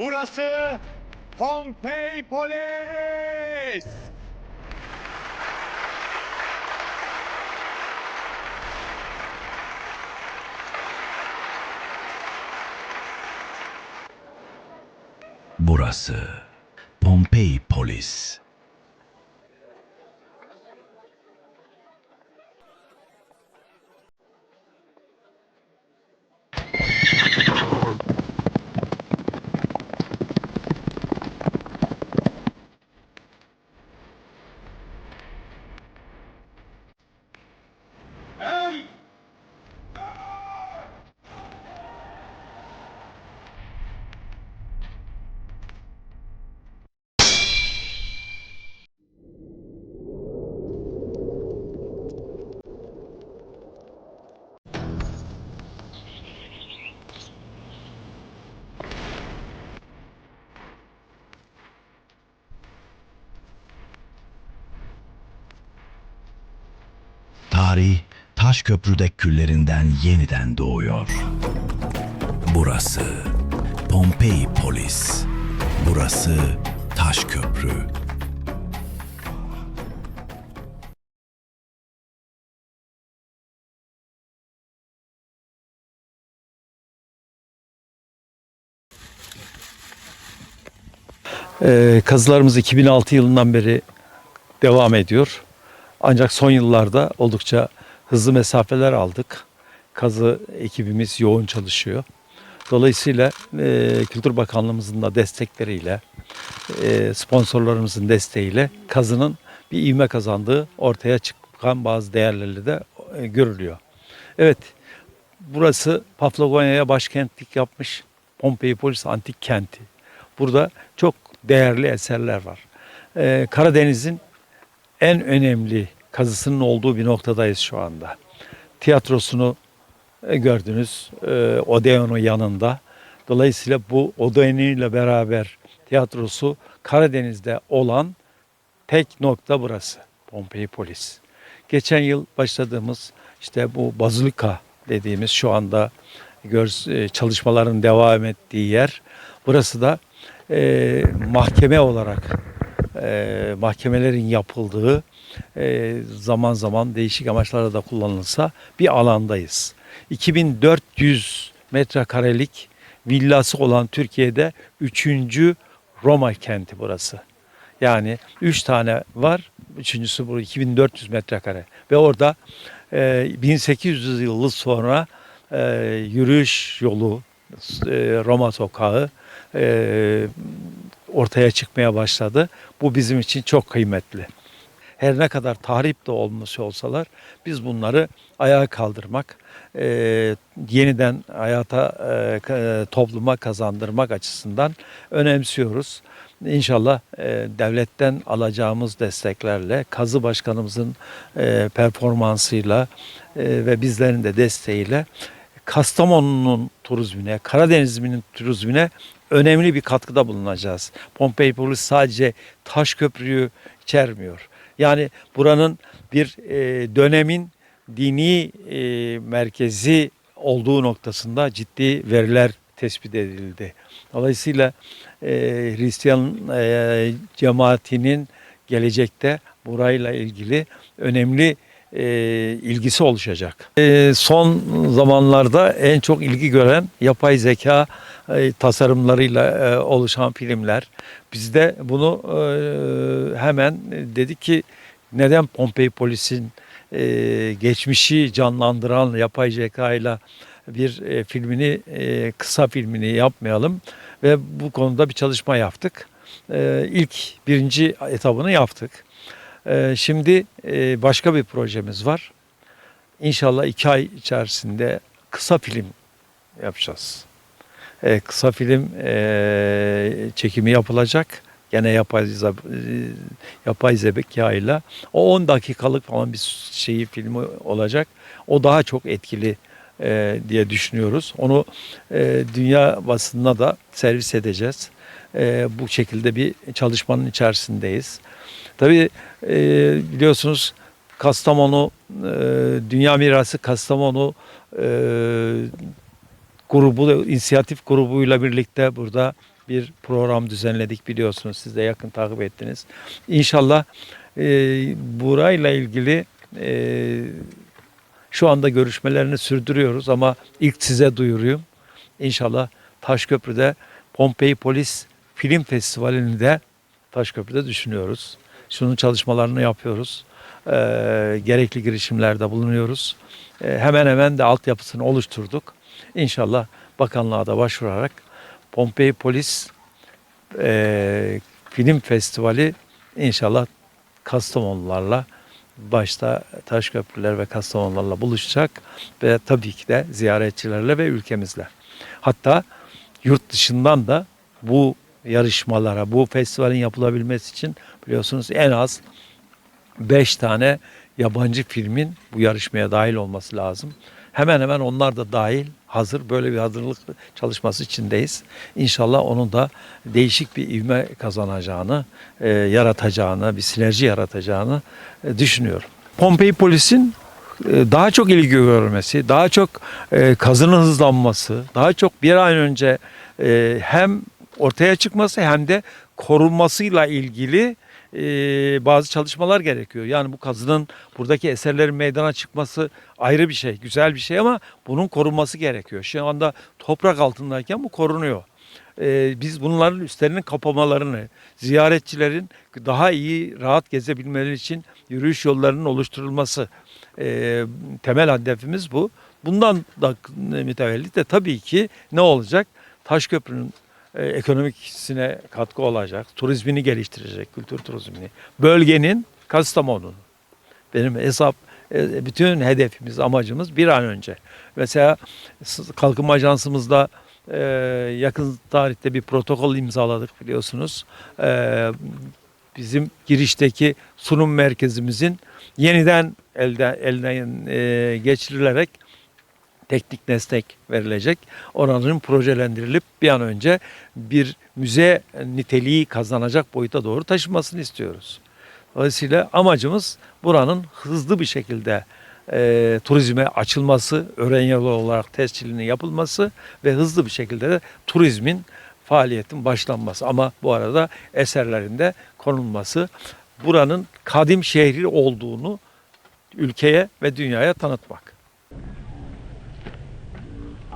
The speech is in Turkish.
Burası Pompei Polis. Burası Pompei Polis. Tarih taş köprüdek küllerinden yeniden doğuyor. Burası Pompei Polis. Burası Taş Köprü. Ee, kazılarımız 2006 yılından beri devam ediyor. Ancak son yıllarda oldukça hızlı mesafeler aldık. Kazı ekibimiz yoğun çalışıyor. Dolayısıyla e, Kültür Bakanlığımızın da destekleriyle, e, sponsorlarımızın desteğiyle kazının bir ivme kazandığı ortaya çıkan bazı değerlerle de e, görülüyor. Evet, burası Paflagonya'ya başkentlik yapmış Pompei Polis Antik Kenti. Burada çok değerli eserler var. Ee, Karadeniz'in en önemli kazısının olduğu bir noktadayız şu anda. Tiyatrosunu e, gördünüz e, Odeon'un yanında. Dolayısıyla bu Odeon ile beraber tiyatrosu Karadeniz'de olan tek nokta burası. Pompei Polis. Geçen yıl başladığımız işte bu Bazilika dediğimiz şu anda e, çalışmaların devam ettiği yer. Burası da e, mahkeme olarak e, mahkemelerin yapıldığı e, zaman zaman değişik amaçlarda da kullanılsa bir alandayız. 2400 metrekarelik villası olan Türkiye'de üçüncü Roma kenti burası. Yani üç tane var. Üçüncüsü bu 2400 metrekare. Ve orada e, 1800 yıl sonra e, yürüyüş yolu, e, Roma sokağı e, ortaya çıkmaya başladı. Bu bizim için çok kıymetli. Her ne kadar tahrip de olmuş olsalar biz bunları ayağa kaldırmak, e, yeniden hayata e, ka- topluma kazandırmak açısından önemsiyoruz. İnşallah e, devletten alacağımız desteklerle, kazı başkanımızın e, performansıyla e, ve bizlerin de desteğiyle Kastamonu'nun turizmine, Karadeniz'in turizmine önemli bir katkıda bulunacağız. Pompei Polis sadece taş köprüyü içermiyor. Yani buranın bir e, dönemin dini e, merkezi olduğu noktasında ciddi veriler tespit edildi. Dolayısıyla e, Hristiyan e, cemaatinin gelecekte burayla ilgili önemli e, ilgisi oluşacak. E, son zamanlarda en çok ilgi gören yapay zeka e, tasarımlarıyla e, oluşan filmler. Biz de bunu e, hemen dedik ki neden Pompei Polis'in e, geçmişi canlandıran yapay zeka ile bir e, filmini e, kısa filmini yapmayalım ve bu konuda bir çalışma yaptık. E, ilk birinci etabını yaptık. Ee, Şimdi e, başka bir projemiz var. İnşallah iki ay içerisinde kısa film yapacağız. Ee, Kısa film e, çekimi yapılacak. Gene yapay, e, yapay zeka ile. O 10 dakikalık falan bir şeyi filmi olacak. O daha çok etkili e, diye düşünüyoruz. Onu e, dünya basınına da servis edeceğiz. E, bu şekilde bir çalışmanın içerisindeyiz. Tabii e, biliyorsunuz Kastamonu e, Dünya Mirası Kastamonu e, grubu inisiyatif grubuyla birlikte burada bir program düzenledik biliyorsunuz. Siz de yakın takip ettiniz. İnşallah e, burayla ilgili e, şu anda görüşmelerini sürdürüyoruz ama ilk size duyuruyum. İnşallah Taşköprü'de Pompei Polis Film Festivali'ni de Taşköprü'de düşünüyoruz. Şunun çalışmalarını yapıyoruz. Ee, gerekli girişimlerde bulunuyoruz. Ee, hemen hemen de altyapısını oluşturduk. İnşallah bakanlığa da başvurarak Pompei Polis e, Film Festivali inşallah Kastamonularla başta Taşköprüler ve Kastamonularla buluşacak ve tabii ki de ziyaretçilerle ve ülkemizle. Hatta yurt dışından da bu yarışmalara, bu festivalin yapılabilmesi için biliyorsunuz en az 5 tane yabancı filmin bu yarışmaya dahil olması lazım. Hemen hemen onlar da dahil hazır böyle bir hazırlık çalışması içindeyiz. İnşallah onun da değişik bir ivme kazanacağını, e, yaratacağını, bir sinerji yaratacağını e, düşünüyorum. Pompei Polis'in e, daha çok ilgi görmesi, daha çok e, kazının hızlanması, daha çok bir an önce e, hem ortaya çıkması hem de korunmasıyla ilgili e, bazı çalışmalar gerekiyor. Yani bu kazının buradaki eserlerin meydana çıkması ayrı bir şey, güzel bir şey ama bunun korunması gerekiyor. Şu anda toprak altındayken bu korunuyor. E, biz bunların üstlerinin kapamalarını, ziyaretçilerin daha iyi, rahat gezebilmeleri için yürüyüş yollarının oluşturulması e, temel hedefimiz bu. Bundan da mütevellit de tabii ki ne olacak? Taşköprü'nün e, ekonomikisine katkı olacak, turizmini geliştirecek, kültür turizmini. Bölgenin Kastamonu. Benim hesap, e, bütün hedefimiz, amacımız bir an önce. Mesela Kalkınma Ajansımızda e, yakın tarihte bir protokol imzaladık biliyorsunuz. E, bizim girişteki sunum merkezimizin yeniden elden, elden e, geçirilerek teknik destek verilecek. Oranın projelendirilip bir an önce bir müze niteliği kazanacak boyuta doğru taşınmasını istiyoruz. Dolayısıyla amacımız buranın hızlı bir şekilde e, turizme açılması, öğren yolu olarak tescilinin yapılması ve hızlı bir şekilde de turizmin faaliyetin başlanması. Ama bu arada eserlerinde konulması, buranın kadim şehri olduğunu ülkeye ve dünyaya tanıtmak.